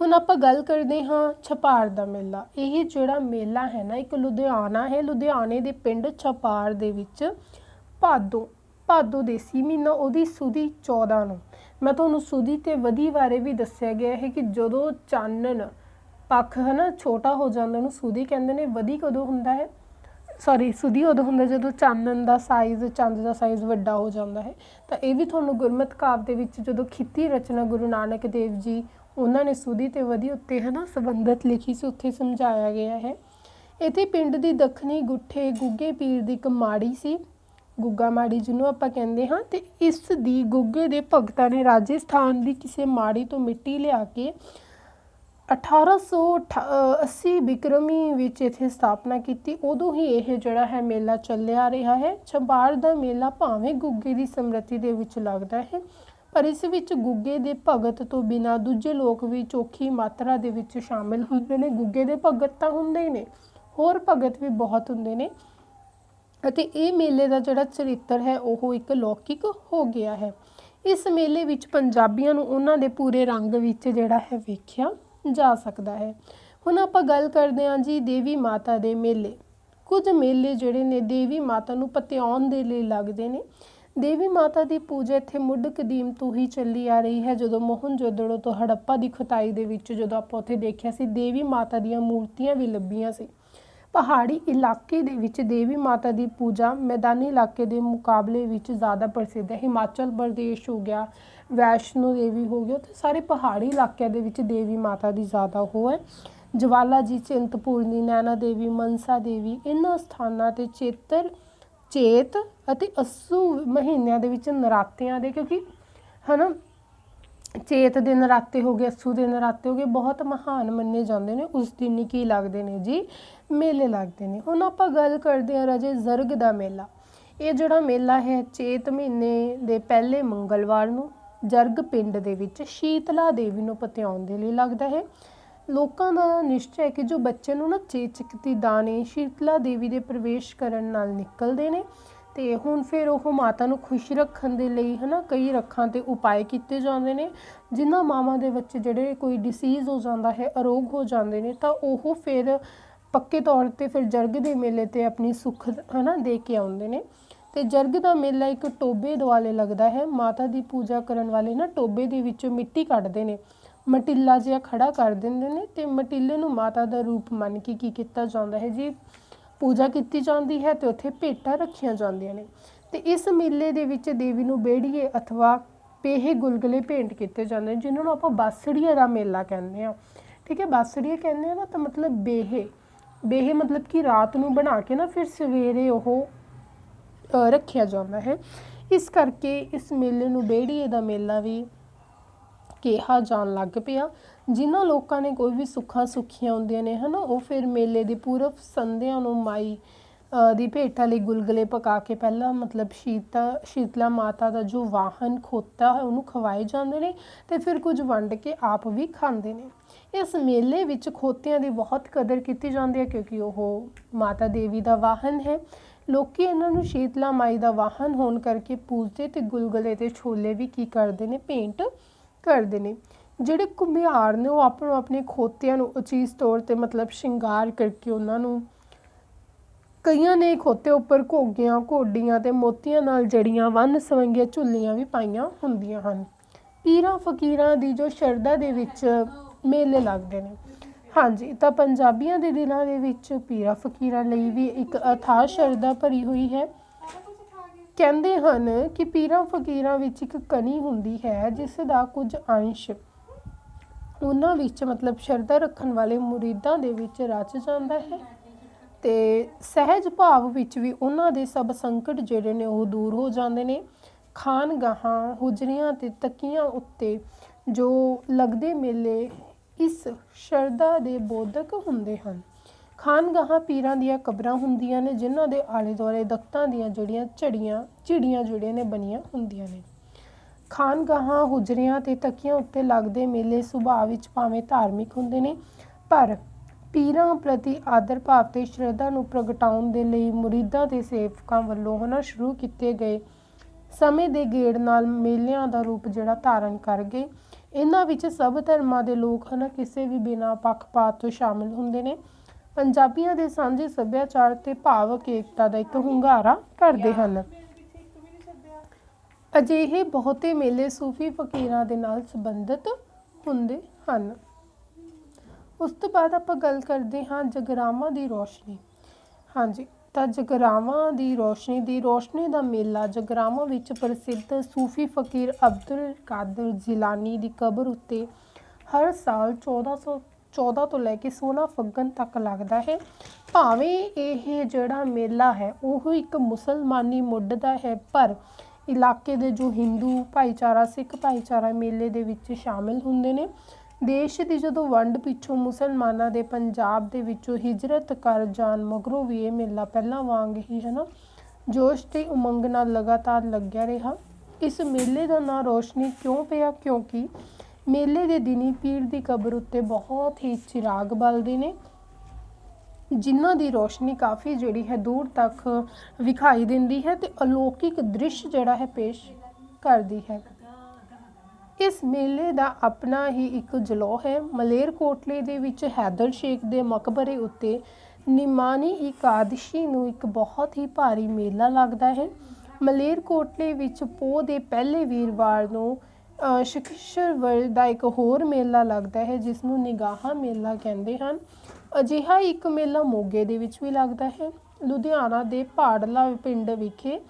ਹੁਣ ਆਪਾਂ ਗੱਲ ਕਰਦੇ ਹਾਂ ਛਪਾਰ ਦਾ ਮੇਲਾ। ਇਹ ਜਿਹੜਾ ਮੇਲਾ ਹੈ ਨਾ, ਇੱਕ ਲੁਧਿਆਣਾ ਹੈ। ਲੁਧਿਆਣੇ ਦੇ ਪਿੰਡ ਛਪਾਰ ਦੇ ਵਿੱਚ ਭਾਦੋ ਭਾਦੋ ਦੇਸੀ ਮਹੀਨਾ, ਉਹਦੀ ਸੁਦੀ 14 ਨੂੰ। ਮੈਂ ਤੁਹਾਨੂੰ ਸੁਦੀ ਤੇ ਵਧੀ ਬਾਰੇ ਵੀ ਦੱਸਿਆ ਗਿਆ ਹੈ ਕਿ ਜਦੋਂ ਚਾਨਣ ਪੱਖ ਹੈ ਨਾ ਛੋਟਾ ਹੋ ਜਾਂਦਾ ਉਹਨੂੰ ਸੁਦੀ ਕਹਿੰਦੇ ਨੇ, ਵਧੀ ਕਦੋਂ ਹੁੰਦਾ ਹੈ? ਸੌਰੀ ਸੁਦੀ ਉਦੋਂ ਹੁੰਦਾ ਜਦੋਂ ਚਾਨਣ ਦਾ ਸਾਈਜ਼ ਚੰਦ ਦਾ ਸਾਈਜ਼ ਵੱਡਾ ਹੋ ਜਾਂਦਾ ਹੈ, ਤਾਂ ਇਹ ਵੀ ਤੁਹਾਨੂੰ ਗੁਰਮਤਿ ਕਾਵਿ ਦੇ ਵਿੱਚ ਜਦੋਂ ਖਿੱਤੀ ਰਚਨਾ ਗੁਰੂ ਨਾਨਕ ਦੇਵ ਜੀ, ਉਹਨਾਂ ਨੇ ਸੁਦੀ ਤੇ ਵਧੀ ਉੱਤੇ ਹੈ ਨਾ ਸੰਬੰਧਿਤ ਲਿਖੀ ਸੀ, ਉੱਥੇ ਸਮਝਾਇਆ ਗਿਆ ਹੈ। ਇੱਥੇ ਪਿੰਡ ਦੀ ਦੱਖਣੀ ਗੁੱਠੇ ਗੁੱਗੇ ਪੀਰ ਦੀ ਇੱਕ ਮਾੜੀ ਸੀ, ਗੁੱਗਾ ਮਾੜੀ ਜਿਹਨੂੰ ਆਪਾਂ ਕਹਿੰਦੇ ਹਾਂ, ਤੇ ਇਸ ਦੀ ਗੁੱਗੇ ਦੇ ਭਗਤਾਂ ਨੇ ਰਾਜਸਥਾਨ ਦੀ ਕਿਸੇ ਮਾੜੀ ਤੋਂ ਮਿੱਟੀ ਲਿਆ ਕੇ 1880 ਬਿਕਰਮੀ ਵਿੱਚ ਇੱਥੇ ਸਥਾਪਨਾ ਕੀਤੀ। ਉਦੋਂ ਹੀ ਇਹ ਜਿਹੜਾ ਹੈ ਮੇਲਾ ਚੱਲਿਆ ਰਿਹਾ ਹੈ। ਛਬਾਰ ਦਾ ਮੇਲਾ ਭਾਵੇਂ ਗੁੱਗੇ ਦੀ ਸਮ੍ਰਿਤੀ ਦੇ ਵਿੱਚ ਲੱਗਦਾ ਹੈ, ਪਰ ਇਸ ਵਿੱਚ ਗੁੱਗੇ ਦੇ ਭਗਤ ਤੋਂ ਬਿਨਾ ਦੂਜੇ ਲੋਕ ਵੀ ਚੋਖੀ ਮਾਤਰਾ ਦੇ ਵਿੱਚ ਸ਼ਾਮਿਲ ਹੁੰਦੇ ਨੇ। ਗੁੱਗੇ ਦੇ ਭਗਤ ਤਾਂ ਹੁੰਦੇ ਹੀ ਨੇ, ਹੋਰ ਭਗਤ ਵੀ ਬਹੁਤ ਹੁੰਦੇ ਨੇ। ਅਤੇ ਇਹ ਮੇਲੇ ਦਾ ਜਿਹੜਾ ਚਰਿੱਤਰ ਹੈ, ਉਹ ਇੱਕ ਲੌਕਿਕ ਹੋ ਗਿਆ ਹੈ। ਇਸ ਮੇਲੇ ਵਿੱਚ ਪੰਜਾਬੀਆਂ ਨੂੰ ਉਹਨਾਂ ਦੇ ਪੂਰੇ ਰੰਗ ਵਿੱਚ ਜਿਹੜਾ ਹੈ ਵੇਖਿਆ ਜਾ ਸਕਦਾ ਹੈ। ਹੁਣ ਆਪਾਂ ਗੱਲ ਕਰਦੇ ਹਾਂ ਜੀ ਦੇਵੀ ਮਾਤਾ ਦੇ ਮੇਲੇ। ਕੁਝ ਮੇਲੇ ਜਿਹੜੇ ਨੇ ਦੇਵੀ ਮਾਤਾ ਨੂੰ ਪਤਿਆਉਣ ਦੇ ਲਈ ਲੱਗਦੇ ਨੇ। ਦੇਵੀ ਮਾਤਾ ਦੀ ਪੂਜਾ ਇੱਥੇ ਮੁੱਢ ਕਦੀਮ ਤੋਂ ਹੀ ਚੱਲੀ ਆ ਰਹੀ ਹੈ। ਜਦੋਂ ਮੋਹਨਜੋਦੜੋ ਤੋਂ ਹੜੱਪਾ ਦੀ ਖੁਤਾਈ ਦੇ ਵਿੱਚ ਜਦੋਂ ਆਪਾਂ ਉੱਥੇ ਦੇਖਿਆ ਸੀ, ਦੇਵੀ ਮਾਤਾ ਦੀਆਂ ਮੂਰਤੀਆਂ ਵੀ ਲੱਭੀਆਂ ਸੀ। ਪਹਾੜੀ ਇਲਾਕੇ ਦੇ ਵਿੱਚ ਦੇਵੀ ਮਾਤਾ ਦੀ ਪੂਜਾ ਮੈਦਾਨੀ ਇਲਾਕੇ ਦੇ ਮੁਕਾਬਲੇ ਵਿੱਚ ਜ਼ਿਆਦਾ ਪ੍ਰਸਿੱਧ ਹੈ। ਹਿਮਾਚਲ ਪ੍ਰਦੇਸ਼ ਹੋ ਗਿਆ ਵੈਸ਼ਨੋ ਦੇਵੀ ਹੋ ਗਈ, ਉੱਥੇ ਸਾਰੇ ਪਹਾੜੀ ਇਲਾਕਿਆਂ ਦੇ ਵਿੱਚ ਦੇਵੀ ਮਾਤਾ ਦੀ ਜ਼ਿਆਦਾ ਉਹ ਹੈ। ਜਵਾਲਾ ਜੀ, ਚਿੰਤਪੂਰਨੀ ਨੈਣਾ ਦੇਵੀ, ਮਨਸਾ ਦੇਵੀ, ਇਹਨਾਂ ਸਥਾਨਾਂ ਤੇ ਚੇਤਰ, ਚੇਤ ਅਤੇ ਅਸੂ ਮਹੀਨਿਆਂ ਦੇ ਵਿੱਚ ਨਰਾਤਿਆਂ ਦੇ, ਕਿਉਂਕਿ ਹਨਾ, ਚੇਤ ਦੇ ਨਰਾਤੇ ਹੋ ਗਏ, ਅਸੂ ਦੇ ਨਰਾਤੇ ਹੋ ਗਏ, ਬਹੁਤ ਮਹਾਨ ਮੰਨੇ ਜਾਂਦੇ ਨੇ, ਉਸ ਦਿਨ ਹੀ ਕੀ ਲੱਗਦੇ ਨੇ ਜੀ? ਮੇਲੇ ਲੱਗਦੇ ਨੇ। ਹੁਣ ਆਪਾਂ ਗੱਲ ਕਰਦੇ ਹਾਂ ਰਾਜੇ ਜ਼ਰਗ ਦਾ ਮੇਲਾ। ਇਹ ਜਿਹੜਾ ਮੇਲਾ ਹੈ, ਚੇਤ ਮਹੀਨੇ ਦੇ ਪਹਿਲੇ ਮੰਗਲਵਾਰ ਨੂੰ ਜਰਗ ਪਿੰਡ ਦੇ ਵਿੱਚ ਸ਼ੀਤਲਾ ਦੇਵੀ ਨੂੰ ਪਤਿਆਉਣ ਦੇ ਲਈ ਲੱਗਦਾ ਹੈ। ਲੋਕਾਂ ਦਾ ਨਿਸ਼ਚੈ ਹੈ ਕਿ ਜੋ ਬੱਚੇ ਨੂੰ ਨਾ ਚੇਚਕ ਦੀ ਦਾਣੇ ਸ਼ੀਤਲਾ ਦੇਵੀ ਦੇ ਪ੍ਰਵੇਸ਼ ਕਰਨ ਨਾਲ ਨਿਕਲਦੇ ਨੇ ਤੇ ਹੁਣ ਫਿਰ ਉਹ ਮਾਤਾ ਨੂੰ ਖੁਸ਼ ਰੱਖਣ ਦੇ ਲਈ ਹਨਾ ਕਈ ਰੱਖਾਂ ਤੇ ਉਪਾਅ ਕੀਤੇ ਜਾਂਦੇ ਨੇ। ਜਿਨ੍ਹਾਂ ਮਾਵਾਂ ਦੇ ਬੱਚੇ ਜਿਹੜੇ ਕੋਈ ਡਿਸੀਜ਼ ਹੋ ਜਾਂਦਾ ਹੈ, ਅਰੋਗ ਹੋ ਜਾਂਦੇ ਨੇ ਤਾਂ ਉਹ ਫਿਰ ਪੱਕੇ ਤੌਰ ਤੇ ਫਿਰ ਜਰਗ ਦੇ ਮੇਲੇ ਤੇ ਆਪਣੀ ਸੁੱਖ ਹਨਾ ਦੇ ਕੇ ਆਉਂਦੇ ਨੇ। ਤੇ ਜਰਗ ਦਾ ਮੇਲਾ ਇੱਕ ਟੋਬੇ ਦੁਆਲੇ ਲੱਗਦਾ ਹੈ। ਮਾਤਾ ਦੀ ਪੂਜਾ ਕਰਨ ਵਾਲੇ ਨਾ ਟੋਬੇ ਦੇ ਵਿੱਚੋਂ ਮਿੱਟੀ ਕੱਢਦੇ ਨੇ। ਮਟਿੱਲਾ ਜਿਹਾ ਖੜਾ ਕਰ ਦਿੰਦੇ ਨੇ ਤੇ ਮਟਿੱਲੇ ਨੂੰ ਮਾਤਾ ਦਾ ਰੂਪ ਮੰਨ ਕੇ ਕੀ ਕੀਤਾ ਜਾਂਦਾ ਹੈ ਜੀ? ਪੂਜਾ ਕੀਤੀ ਜਾਂਦੀ ਹੈ ਤੇ ਉੱਥੇ ਭੇਟਾਂ ਰੱਖੀਆਂ ਜਾਂਦੀਆਂ ਨੇ। ਤੇ ਇਸ ਮੇਲੇ ਦੇ ਵਿੱਚ ਦੇਵੀ ਨੂੰ ਬੇੜੀਏ ਅਥਵਾ ਪੇਹੇ ਗੁਲਗੁਲੇ ਭੇਂਟ ਕੀਤੇ ਜਾਂਦੇ ਨੇ, ਜਿਨ੍ਹਾਂ ਨੂੰ ਆਪਾਂ ਬਾਸੜੀਏ ਦਾ ਮੇਲਾ ਕਹਿੰਦੇ ਆ ਠੀਕ ਹੈ ਬਾਸੜੀਏ ਕਹਿੰਦੇ ਆ ਨਾ ਤਾਂ ਮਤਲਬ ਬੇਹੇ। ਬੇਹੇ ਮਤਲਬ ਕਿ ਰਾਤ ਨੂੰ ਬਣਾ ਕੇ ਨਾ ਫਿਰ ਸਵੇਰੇ ਉਹ ਰੱਖਿਆ ਜਾਂਦਾ ਹੈ। ਇਸ ਕਰਕੇ ਇਸ ਮੇਲੇ ਨੂੰ ਬੇੜੀਏ ਦਾ ਮੇਲਾ ਵੀ ਕਿਹਾ ਜਾਣ ਲੱਗ ਪਿਆ। ਜਿਨ੍ਹਾਂ ਲੋਕਾਂ ਨੇ ਕੋਈ ਵੀ ਸੁੱਖਾਂ ਸੁੱਖੀਆਂ ਹੁੰਦੀਆਂ ਨੇ, ਹਨਾ, ਉਹ ਫਿਰ ਮੇਲੇ ਦੀ ਪੂਰਵ ਸੰਧਿਆ ਨੂੰ ਮਾਈ ਦੀ ਭੇਟਾ ਲਈ ਗੁਲਗੁਲੇ ਪਕਾ ਕੇ ਪਹਿਲਾਂ ਮਤਲਬ ਸ਼ੀਤਾ, ਸ਼ੀਤਲਾ ਮਾਤਾ ਦਾ ਜੋ ਵਾਹਨ, ਖੋਤਾ ਹੈ, ਉਹਨੂੰ ਖਵਾਏ ਜਾਂਦੇ ਨੇ ਤੇ ਫਿਰ ਕੁਝ ਵੰਡ ਕੇ ਆਪ ਵੀ ਖਾਂਦੇ ਨੇ। ਇਸ ਮੇਲੇ ਵਿੱਚ ਖੋਤਿਆਂ ਦੀ ਬਹੁਤ ਕਦਰ ਕੀਤੀ ਜਾਂਦੀ ਹੈ ਕਿਉਂਕਿ ਉਹ ਮਾਤਾ ਦੇਵੀ ਦਾ ਵਾਹਨ ਹੈ। ਲੋਕੀ ਇਹਨਾਂ ਨੂੰ ਸ਼ੀਤਲਾ ਮਾਈ ਦਾ ਵਾਹਨ ਹੋਣ ਕਰਕੇ ਪੂਜਦੇ ਤੇ ਗੁਲਗੁਲੇ ਤੇ ਛੋਲੇ ਵੀ ਕੀ ਕਰਦੇ ਨੇ? ਪੇਂਟ ਕਰਦੇ ਨੇ। ਜਿਹੜੇ ਘੁਮਿਆਰ ਨੇ, ਉਹ ਆਪਣੋ ਆਪਣੇ ਖੋਤਿਆਂ ਨੂੰ ਉਚੀਜ਼ ਤੌਰ ਤੇ ਮਤਲਬ ਸ਼ਿੰਗਾਰ ਕਰਕੇ ਉਹਨਾਂ ਨੂੰ ਕਈਆਂ ਨੇ ਖੋਤੇ ਉੱਪਰ ਘੋਗੀਆਂ, ਘੋਡੀਆਂ ਤੇ ਮੋਤੀਆਂ ਨਾਲ ਜੜੀਆਂ, ਵੰਨ ਸਵੰਗੀਆਂ ਝੁੱਲੀਆਂ ਵੀ ਪਾਈਆਂ ਹੁੰਦੀਆਂ ਹਨ। ਪੀਰਾਂ ਫਕੀਰਾਂ ਦੀ ਜੋ ਸ਼ਰਧਾ ਦੇ ਵਿੱਚ ਮੇਲੇ ਲੱਗਦੇ ਨੇ। ਹਾਂਜੀ, ਤਾਂ ਪੰਜਾਬੀਆਂ ਦੇ ਦਿਲਾਂ ਦੇ ਵਿੱਚ ਪੀਰਾਂ ਫਕੀਰਾਂ ਲਈ ਵੀ ਇੱਕ ਅਥਾਹ ਸ਼ਰਧਾ ਭਰੀ ਹੋਈ ਹੈ। ਕਹਿੰਦੇ ਹਨ ਕਿ ਪੀਰਾਂ ਫਕੀਰਾਂ ਵਿੱਚ ਇੱਕ ਕਣੀ ਹੁੰਦੀ ਹੈ, ਜਿਸ ਦਾ ਕੁਝ ਅੰਸ਼ ਉਹਨਾਂ ਵਿੱਚ ਮਤਲਬ ਸ਼ਰਧਾ ਰੱਖਣ ਵਾਲੇ ਮੁਰੀਦਾਂ ਦੇ ਵਿੱਚ ਰਚ ਜਾਂਦਾ ਹੈ ਤੇ ਸਹਿਜ ਭਾਵ ਵਿੱਚ ਵੀ ਉਹਨਾਂ ਦੇ ਸਭ ਸੰਕਟ ਜਿਹੜੇ ਨੇ ਉਹ ਦੂਰ ਹੋ ਜਾਂਦੇ ਨੇ। ਖਾਨਗਾਹਾਂ, ਹੁਜਰੀਆਂ ਤੇ ਤਕੀਆਂ ਉੱਤੇ ਜੋ ਲੱਗਦੇ ਮੇਲੇ ਇਸ ਸ਼ਰਧਾ ਦੇ ਬੋਧਕ ਹੁੰਦੇ ਹਨ। ਖਾਨਗਾਹਾਂ ਪੀਰਾਂ ਦੀਆਂ ਕਬਰਾਂ ਹੁੰਦੀਆਂ ਨੇ, ਜਿਨ੍ਹਾਂ ਦੇ ਆਲੇ ਦੁਆਲੇ ਦਖਤਾਂ ਦੀਆਂ ਜਿਹੜੀਆਂ ਝੜੀਆਂ, ਝਿੜੀਆਂ ਜਿਹੜੀਆਂ ਨੇ, ਬਣੀਆਂ ਹੁੰਦੀਆਂ ਨੇ। ਖਾਨਗਾਹਾਂ ਹੁਜਰਿਆਂ ਤੇ ਤਕੀਆਂ ਉੱਤੇ ਲੱਗਦੇ ਮੇਲੇ ਸੁਭਾਅ ਵਿੱਚ ਭਾਵੇਂ ਧਾਰਮਿਕ ਹੁੰਦੇ ਨੇ, ਪਰ ਪੀਰਾਂ ਪ੍ਰਤੀ ਆਦਰ ਭਾਵ ਤੇ ਸ਼ਰਧਾ ਨੂੰ ਪ੍ਰਗਟਾਉਣ ਦੇ ਲਈ ਮੁਰੀਦਾਂ ਤੇ ਸੇਵਕਾਂ ਵੱਲੋਂ ਹਨਾ ਸ਼ੁਰੂ ਕੀਤੇ ਗਏ। ਸਮੇਂ ਦੇ ਗੇੜ ਨਾਲ ਮੇਲਿਆਂ ਦਾ ਰੂਪ ਜਿਹੜਾ ਧਾਰਨ ਕਰ ਗਏ। ਇਹਨਾਂ ਵਿੱਚ ਸਭ ਧਰਮਾਂ ਦੇ ਲੋਕ ਹਨਾ, ਕਿਸੇ ਵੀ ਬਿਨਾਂ ਪੱਖਪਾਤ ਤੋਂ ਸ਼ਾਮਿਲ ਹੁੰਦੇ ਨੇ। ਪੰਜਾਬੀਆਂ ਦੇ ਸਾਂਝੇ ਸੱਭਿਆਚਾਰ ਤੇ ਭਾਵਕ ਏਕਤਾ ਦਾ ਇੱਕ ਹੁੰਗਾਰਾ ਕਰਦੇ ਹਨ। ਅਜਿਹੇ ਬਹੁਤੇ ਮੇਲੇ ਸੂਫੀ ਫਕੀਰਾਂ ਦੇ ਨਾਲ ਸੰਬੰਧਿਤ ਹੁੰਦੇ ਹਨ। ਉਸ ਤੋਂ ਬਾਅਦ ਆਪਾਂ ਗੱਲ ਕਰਦੇ ਹਾਂ ਜਗਰਾਵਾਂ ਦੀ ਰੋਸ਼ਨੀ। ਹਾਂਜੀ ਤਾਂ ਜਗਰਾਵਾਂ ਦੀ ਰੋਸ਼ਨੀ ਦੀ ਰੋਸ਼ਨੀ ਦਾ ਮੇਲਾ ਜਗਰਾਵਾਂ ਵਿੱਚ ਪ੍ਰਸਿੱਧ ਸੂਫੀ ਫਕੀਰ ਅਬਦੁਲ ਕਾਦਰ ਜਿਲਾਨੀ ਦੀ ਕਬਰ ਉੱਤੇ ਹਰ ਸਾਲ 1414 ਤੋਂ ਲੈ ਕੇ 16 ਫੱਗਣ ਤੱਕ ਲੱਗਦਾ ਹੈ। ਭਾਵੇਂ ਇਹ ਜਿਹੜਾ ਮੇਲਾ ਹੈ, ਉਹ ਇੱਕ ਮੁਸਲਮਾਨੀ ਮੁੱਢ ਦਾ ਹੈ, ਪਰ ਇਲਾਕੇ ਦੇ ਜੋ ਹਿੰਦੂ ਭਾਈਚਾਰਾ, ਸਿੱਖ ਭਾਈਚਾਰਾ ਮੇਲੇ ਦੇ ਵਿੱਚ ਸ਼ਾਮਿਲ ਹੁੰਦੇ ਨੇ। ਦੇਸ਼ ਦੀ ਜਦੋਂ ਵੰਡ ਪਿੱਛੋਂ ਮੁਸਲਮਾਨਾਂ ਦੇ ਪੰਜਾਬ ਦੇ ਵਿੱਚੋਂ ਹਿਜਰਤ ਕਰ ਜਾਣ ਮਗਰੋਂ ਵੀ ਇਹ ਮੇਲਾ ਪਹਿਲਾਂ ਵਾਂਗ ਹੀ ਹੈ ਨਾ ਜੋਸ਼ ਤੇ ਉਮੰਗ ਨਾਲ ਲਗਾਤਾਰ ਲੱਗਿਆ ਰਿਹਾ। ਇਸ ਮੇਲੇ ਦਾ ਨਾਂ ਰੋਸ਼ਨੀ ਕਿਉਂ ਪਿਆ? ਕਿਉਂਕਿ ਮੇਲੇ ਦੇ ਦਿਨੀ ਪੀਰ ਦੀ ਕਬਰ ਉੱਤੇ ਬਹੁਤ ਹੀ ਚਿਰਾਗ ਬਲਦੇ ਨੇ, ਜਿਨ੍ਹਾਂ ਦੀ ਰੋਸ਼ਨੀ ਕਾਫੀ ਜਿਹੜੀ ਹੈ ਦੂਰ ਤੱਕ ਵਿਖਾਈ ਦਿੰਦੀ ਹੈ ਤੇ ਅਲੌਕਿਕ ਦ੍ਰਿਸ਼ ਜਿਹੜਾ ਹੈ ਪੇਸ਼ ਕਰਦੀ ਹੈ। ਇਸ ਮੇਲੇ ਦਾ ਆਪਣਾ ਹੀ ਇੱਕ ਜਲੌ ਹੈ। ਮਲੇਰਕੋਟਲੇ ਦੇ ਵਿੱਚ ਹੈਦਰ ਸ਼ੇਖ ਦੇ ਮਕਬਰੇ ਉੱਤੇ ਨਿਮਾਨੀ ਇਕਾਦਸ਼ੀ ਨੂੰ ਇੱਕ ਬਹੁਤ ਹੀ ਭਾਰੀ ਮੇਲਾ ਲੱਗਦਾ ਹੈ। ਮਲੇਰਕੋਟਲੇ ਵਿੱਚ ਪੋਹ ਦੇ ਪਹਿਲੇ ਵੀਰਵਾਰ ਨੂੰ ਅ, ਦਾ ਇੱਕ ਹੋਰ ਮੇਲਾ ਲੱਗਦਾ ਹੈ ਜਿਸ ਨੂੰ ਨਿਗਾਹਾਂ ਮੇਲਾ ਕਹਿੰਦੇ ਹਨ। ਅਜਿਹਾ ਇੱਕ ਮੇਲਾ ਮੋਗੇ ਦੇ ਵਿੱਚ ਵੀ ਲੱਗਦਾ ਹੈ। ਲੁਧਿਆਣਾ ਦੇ ਪਾੜਲਾ ਪਿੰਡ ਵਿਖੇ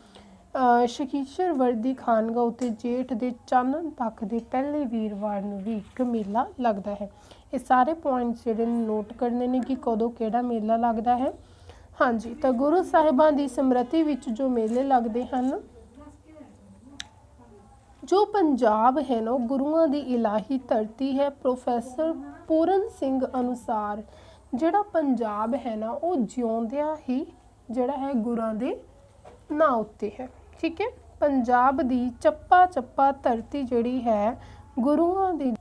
ਅ, ਸ਼ਕੀਸ਼ਰਵਰ ਦੀ ਖਾਨਗਾ ਉੱਤੇ ਜੇਠ ਦੇ ਚਾਨਣ ਪੱਖ ਦੇ ਪਹਿਲੇ ਵੀਰਵਾਰ ਨੂੰ ਵੀ ਇੱਕ ਮੇਲਾ ਲੱਗਦਾ ਹੈ। ਇਹ ਸਾਰੇ ਪੁਆਇੰਟਸ ਜਿਹੜੇ ਨੇ ਨੋਟ ਕਰਨੇ ਨੇ ਕਿ ਕਦੋਂ ਕਿਹੜਾ ਮੇਲਾ ਲੱਗਦਾ ਹੈ। ਹਾਂਜੀ ਤਾਂ ਗੁਰੂ ਸਾਹਿਬਾਂ ਦੀ ਸਮ੍ਰਿਤੀ ਵਿੱਚ ਜੋ ਮੇਲੇ ਲੱਗਦੇ ਹਨ ਜੋ ਪੰਜਾਬ ਹੈ ਨਾ ਉਹ ਗੁਰੂਆਂ ਦੀ ਇਲਾਹੀ ਧਰਤੀ ਹੈ। ਪ੍ਰੋਫੈਸਰ ਪੂਰਨ ਸਿੰਘ ਅਨੁਸਾਰ ਜਿਹੜਾ ਪੰਜਾਬ ਹੈ ਨਾ ਉਹ ਜਿਉਂਦਿਆਂ ਹੀ ਜਿਹੜਾ ਹੈ ਗੁਰਾਂ ਦੇ ਨਾਂ ਉੱਤੇ ਹੈ। ਠੀਕ ਹੈ? ਪੰਜਾਬ ਦੀ ਚੱਪਾ ਚੱਪਾ ਧਰਤੀ ਜਿਹੜੀ ਹੈ, ਗੁਰੂਆਂ ਦੀ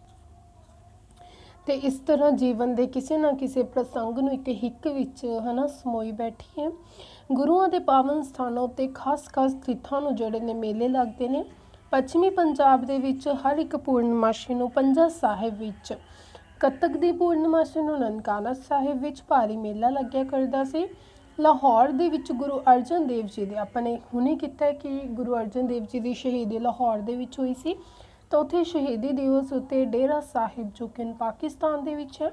ਤੇ ਇਸ ਤਰ੍ਹਾਂ ਜੀਵਨ ਦੇ ਕਿਸੇ ਨਾ ਕਿਸੇ ਪ੍ਰਸੰਗ ਨੂੰ ਇੱਕ ਹਿੱਕ ਵਿੱਚ, ਹਨਾ, ਸਮੋਈ ਬੈਠੀ ਹੈ। ਗੁਰੂਆਂ ਦੇ ਪਾਵਨ ਸਥਾਨਾਂ ਉੱਤੇ ਖਾਸ-ਖਾਸ ਤਿੱਥਾਂ ਨੂੰ ਜਿਹੜੇ ਨੇ ਮੇਲੇ ਲੱਗਦੇ ਨੇ। ਪੱਛਮੀ ਪੰਜਾਬ ਦੇ ਵਿੱਚ ਹਰ ਇੱਕ ਪੂਰਨਮਾਸ਼ੀ ਨੂੰ ਪੰਜਾ ਸਾਹਿਬ ਵਿੱਚ, ਕੱਤਕ ਦੀ ਪੂਰਨਮਾਸ਼ੀ ਨੂੰ ਨਨਕਾਣਾ ਸਾਹਿਬ ਵਿੱਚ ਭਾਰੀ ਮੇਲਾ ਲੱਗਿਆ ਕਰਦਾ ਸੀ। ਲਾਹੌਰ ਦੇ ਵਿੱਚ ਗੁਰੂ ਅਰਜਨ ਦੇਵ ਜੀ ਦੇ, ਆਪਾਂ ਨੇ ਹੁਣੇ ਕੀਤਾ ਕਿ ਗੁਰੂ ਅਰਜਨ ਦੇਵ ਜੀ ਦੀ ਸ਼ਹੀਦੀ ਲਾਹੌਰ ਦੇ ਵਿੱਚ ਹੋਈ ਸੀ। ਤਾਂ ਉੱਥੇ ਸ਼ਹੀਦੀ ਦਿਵਸ ਉੱਤੇ ਡੇਰਾ ਸਾਹਿਬ, ਜੋ ਕਿ ਪਾਕਿਸਤਾਨ ਦੇ ਵਿੱਚ ਹੈ,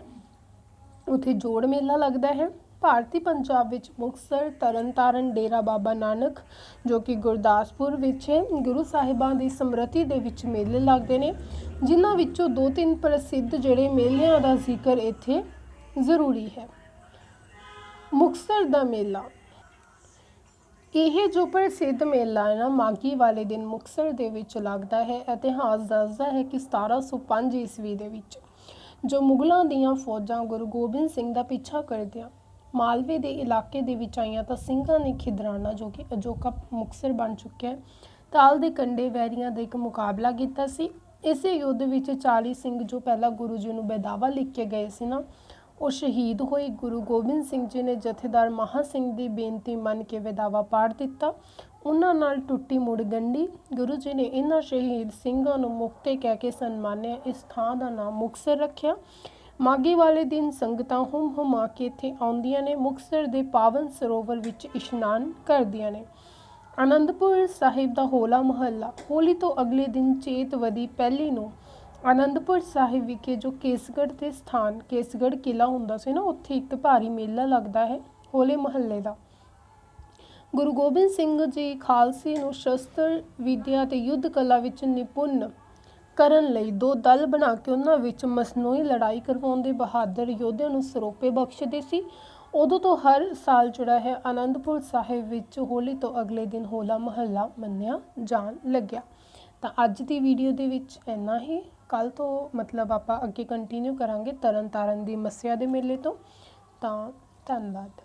ਉੱਥੇ ਜੋੜ ਮੇਲਾ ਲੱਗਦਾ ਹੈ। ਭਾਰਤੀ ਪੰਜਾਬ ਵਿੱਚ ਮੁਕਤਸਰ, ਤਰਨਤਾਰਨ, ਡੇਰਾ ਬਾਬਾ ਨਾਨਕ, ਜੋ ਕਿ ਗੁਰਦਾਸਪੁਰ ਵਿੱਚ ਹੈ, ਗੁਰੂ ਸਾਹਿਬਾਂ ਦੀ ਸਮ੍ਰਿਤੀ ਦੇ ਵਿੱਚ ਮੇਲੇ ਲੱਗਦੇ ਨੇ। ਜਿਨ੍ਹਾਂ ਵਿੱਚੋਂ ਦੋ ਤਿੰਨ ਪ੍ਰਸਿੱਧ ਜਿਹੜੇ ਮੇਲਿਆਂ ਦਾ ਜ਼ਿਕਰ ਇੱਥੇ ਜ਼ਰੂਰੀ ਹੈ। ਮੁਕਤਸਰ ਦਾ ਮੇਲਾ। ਇਹ ਜੋ ਪ੍ਰਸਿੱਧ ਮੇਲਾ ਹੈ ਨਾ ਮਾਗੀ ਵਾਲੇ ਦਿਨ ਮੁਕਤਸਰ ਦੇ ਵਿੱਚ ਲੱਗਦਾ ਹੈ। ਇਤਿਹਾਸ ਦੱਸਦਾ ਹੈ ਕਿ 1705 ਈਸਵੀ ਦੇ ਵਿੱਚ ਜੋ ਮੁਗਲਾਂ ਦੀਆਂ ਫੌਜਾਂ ਗੁਰੂ ਗੋਬਿੰਦ ਸਿੰਘ ਦਾ ਪਿੱਛਾ ਕਰਦਿਆਂ ਮਾਲਵੇ ਦੇ ਇਲਾਕੇ ਦੇ ਵਿੱਚ ਆਈਆਂ ਤਾਂ ਸਿੰਘਾਂ ਨੇ ਖਿਦਰਾਣਾ ਜੋ ਕਿ ਅਜੋਕਾ ਮੁਕਤਸਰ ਬਣ ਚੁੱਕਿਆ ਹੈ। ਤਾਲ ਦੇ ਕੰਡੇ ਵੈਰੀਆਂ ਦਾ ਇੱਕ ਮੁਕਾਬਲਾ ਕੀਤਾ ਸੀ। ਇਸੇ ਯੁੱਧ ਵਿੱਚ 40 ਸਿੰਘ ਜੋ ਪਹਿਲਾਂ ਗੁਰੂ ਜੀ ਨੂੰ ਬੇਦਾਵਾ ਲਿਖ ਕੇ ਗਏ ਸੀ ਨਾ ਉਹ ਸ਼ਹੀਦ ਹੋਏ ਗੁਰੂ ਗੋਬਿੰਦ ਸਿੰਘ ਜੀ ਨੇ ਜਥੇਦਾਰ ਮਹਾ ਸਿੰਘ ਦੀ ਬੇਨਤੀ ਮੰਨ ਕੇ ਵਿਦਾਵਾ ਪਾੜ ਦਿੱਤਾ। ਉਹਨਾਂ ਨਾਲ ਟੁੱਟੀ ਮੁੜ ਗੰਢੀ। ਗੁਰੂ ਜੀ ਨੇ ਇਹਨਾਂ ਸ਼ਹੀਦ ਸਿੰਘਾਂ ਨੂੰ ਮੁਕਤੇ ਕਹਿ ਕੇ ਸਨਮਾਨਿਆ, ਇਸ ਥਾਂ ਦਾ ਨਾਮ ਮੁਕਤਸਰ ਰੱਖਿਆ। ਮਾਗੀ ਵਾਲੇ ਦਿਨ ਸੰਗਤਾਂ ਹੁਮ ਹੁਮਾ ਕੇ ਇੱਥੇ ਆਉਂਦੀਆਂ ਨੇ। ਮੁਕਤਸਰ ਦੇ ਪਾਵਨ ਸਰੋਵਰ ਵਿੱਚ ਇਸ਼ਨਾਨ ਕਰਦੀਆਂ ਨੇ। ਆਨੰਦਪੁਰ ਸਾਹਿਬ ਦਾ ਹੋਲਾ ਮਹੱਲਾ। ਹੋਲੀ ਤੋਂ ਅਗਲੇ ਦਿਨ ਚੇਤਵਦੀ ਪਹਿਲੀ ਨੂੰ ਆਨੰਦਪੁਰ ਸਾਹਿਬ ਵਿਖੇ ਜੋ ਕੇਸਗੜ੍ਹ ਦੇ ਸਥਾਨ, ਕੇਸਗੜ੍ਹ ਕਿਲਾ ਹੁੰਦਾ ਸੀ ਨਾ, ਉੱਥੇ ਇੱਕ ਭਾਰੀ ਮੇਲਾ ਲੱਗਦਾ ਹੈ, ਹੋਲੇ ਮਹੱਲੇ ਦਾ। ਗੁਰੂ ਗੋਬਿੰਦ ਸਿੰਘ ਜੀ ਖਾਲਸੇ ਨੂੰ ਸ਼ਸਤਰ ਵਿਦਿਆ ਤੇ ਯੁੱਧ ਕਲਾ ਵਿੱਚ ਨਿਪੁੰਨ ਕਰਨ ਲਈ ਦੋ ਦਲ ਬਣਾ ਕੇ ਉਹਨਾਂ ਵਿੱਚ ਮਸਨੂਈ ਲੜਾਈ ਕਰਵਾਉਣ ਦੇ ਬਹਾਦਰ ਯੋਧਿਆਂ ਨੂੰ ਸਰੋਪੇ ਬਖਸ਼ਦੇ ਸੀ। ਉਦੋਂ ਤੋਂ ਹਰ ਸਾਲ ਜਿਹੜਾ ਹੈ ਆਨੰਦਪੁਰ ਸਾਹਿਬ ਵਿੱਚ ਹੋਲੀ ਤੋਂ ਅਗਲੇ ਦਿਨ ਹੋਲਾ ਮਹੱਲਾ ਮੰਨਿਆ ਜਾਣ ਲੱਗਿਆ। ਤਾਂ ਅੱਜ ਦੀ ਵੀਡੀਓ ਦੇ ਵਿੱਚ ਇੰਨਾ ਹੀ। ਕੱਲ ਤੋਂ ਮਤਲਬ ਆਪਾਂ ਅੱਗੇ ਕੰਟੀਨਿਊ ਕਰਾਂਗੇ ਤਰਨ ਤਾਰਨ ਦੀ ਮੱਸਿਆ ਦੇ ਮੇਲੇ ਤੋਂ। ਤਾਂ ਧੰਨਵਾਦ।